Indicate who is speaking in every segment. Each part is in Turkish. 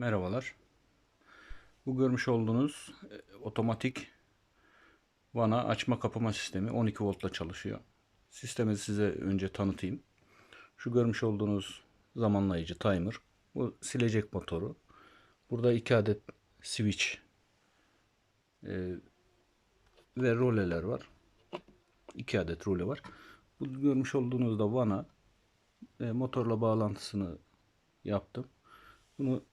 Speaker 1: Merhabalar. Bu görmüş olduğunuz e, otomatik vana açma kapama sistemi 12 voltla çalışıyor. Sistemi size önce tanıtayım. Şu görmüş olduğunuz zamanlayıcı timer. Bu silecek motoru. Burada iki adet switch e, ve roleler var. İki adet role var. Bu görmüş olduğunuz da vana e, motorla bağlantısını yaptım. Bunu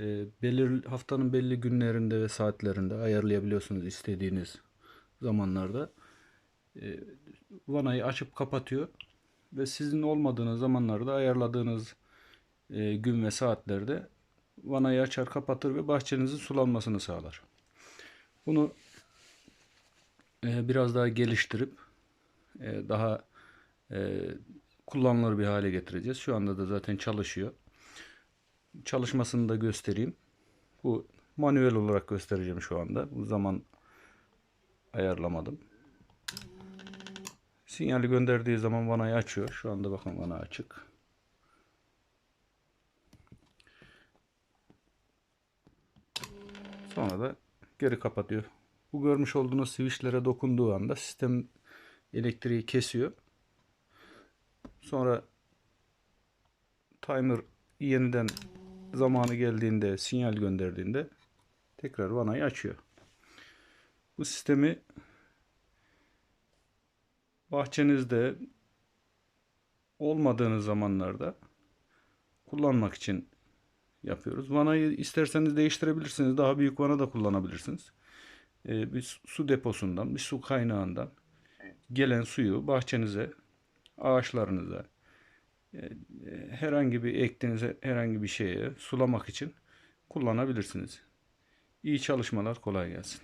Speaker 1: e, belir haftanın belli günlerinde ve saatlerinde ayarlayabiliyorsunuz istediğiniz zamanlarda. E, vanayı açıp kapatıyor ve sizin olmadığınız zamanlarda ayarladığınız e, gün ve saatlerde vanayı açar kapatır ve bahçenizin sulanmasını sağlar. Bunu e, biraz daha geliştirip e, daha e, kullanılır bir hale getireceğiz. Şu anda da zaten çalışıyor. Çalışmasını da göstereyim. Bu manuel olarak göstereceğim şu anda. Bu zaman ayarlamadım. Sinyali gönderdiği zaman vanayı açıyor. Şu anda bakın vana açık. Sonra da geri kapatıyor. Bu görmüş olduğunuz switchlere dokunduğu anda sistem elektriği kesiyor. Sonra timer yeniden zamanı geldiğinde sinyal gönderdiğinde tekrar vanayı açıyor. Bu sistemi bahçenizde olmadığınız zamanlarda kullanmak için yapıyoruz. Vanayı isterseniz değiştirebilirsiniz. Daha büyük vana da kullanabilirsiniz. Ee, bir su deposundan, bir su kaynağından gelen suyu bahçenize, ağaçlarınıza, herhangi bir ektiğiniz herhangi bir şeye sulamak için kullanabilirsiniz. İyi çalışmalar, kolay gelsin.